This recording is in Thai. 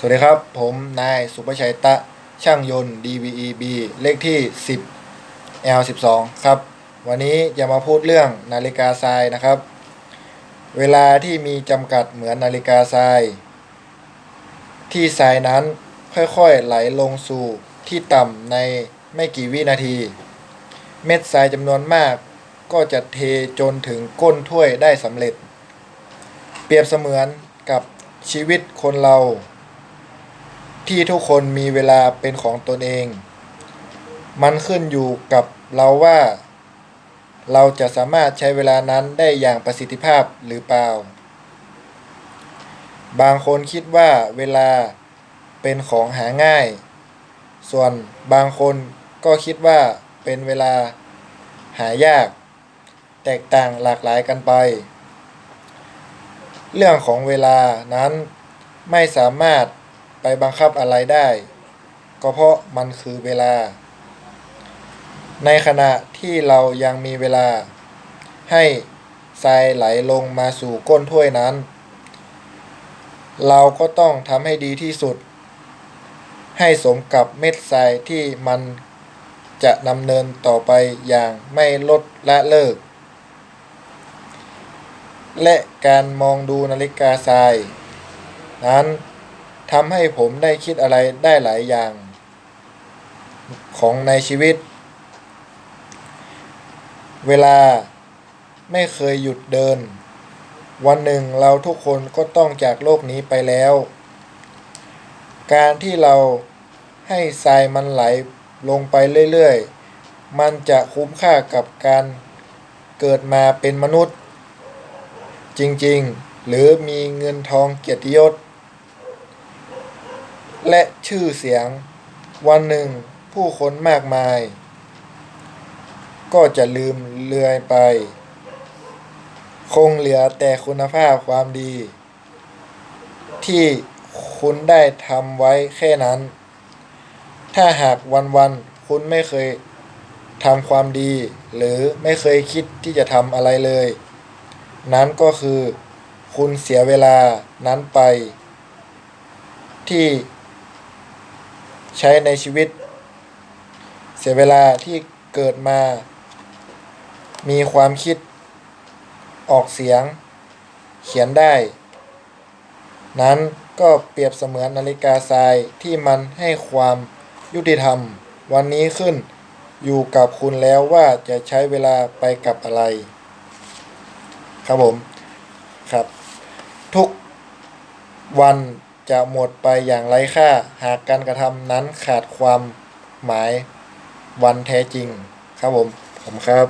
สวัสดีครับ ผมนายสุภชัยตะช่างยนต์ DVEB เลขที่ 10 L12 ครับ วันนี้จะมาพูดเรื่องนาฬิกาทรายนะครับ เวลาที่มีจำกัดเหมือนนาฬิกาทราย ที่ทรายนั้นค่อยๆไหลลงสู่ที่ต่ำในไม่กี่วินาที เม็ดทรายจำนวนมากก็จะเทจนถึงก้นถ้วยได้สำเร็จ เปรียบเสมือนกับชีวิตคนเรา ที่ทุกคนมีเวลาเป็นของตนเอง มันขึ้นอยู่กับเราว่า เราจะสามารถใช้เวลานั้นได้อย่างประสิทธิภาพหรือเปล่า บางคนคิดว่าเวลาเป็นของหาง่าย ส่วนบางคนก็คิดว่าเป็นเวลาหายาก แตกต่างหลากหลายกันไป เรื่องของเวลานั้นไม่สามารถ บังคับอะไรได้ ก็เพราะมันคือเวลา ในขณะที่เรายังมีเวลา ให้ทรายไหลลงมาสู่ก้นถ้วยนั้น เราก็ต้องทำให้ดีที่สุด ให้สมกับเม็ดทรายที่มันจะดำเนินต่อไปอย่างไม่ลดละเลิก และการมองดูนาฬิกาทราย นั้น ทำให้ผมได้คิดอะไรได้หลายอย่าง ของในชีวิต เวลาไม่เคยหยุดเดิน วันหนึ่งเราทุกคนก็ต้องจากโลกนี้ไปแล้ว การที่เราให้ทรายมันไหลลงไปเรื่อยๆ มันจะคุ้มค่ากับการเกิดมาเป็นมนุษย์ จริงๆ หรือมีเงินทองเกียรติยศ และชื่อเสียง วันหนึ่งผู้คนมากมาย ก็จะลืมเลือยไป คงเหลือแต่คุณภาพความดี ที่คุณได้ทำไว้แค่นั้น ถ้าหากวันๆคุณไม่เคยทำความดี หรือไม่เคยคิดที่จะทำอะไรเลย นั้นก็คือ คุณเสียเวลานั้นไป ที่ ใช้ในชีวิต เสียเวลาที่เกิดมา มีความคิด ออกเสียง เขียนได้ นั้นก็เปรียบเสมือนนาฬิกาทรายที่มันให้ความยุติธรรม วันนี้ขึ้นอยู่กับคุณแล้วว่าจะใช้เวลาไปกับอะไร ครับผม ครับ ทุกวัน จะหมดไปอย่างไร้ค่า หากการกระทำนั้นขาดความหมายวันแท้จริง ครับผมผมครับ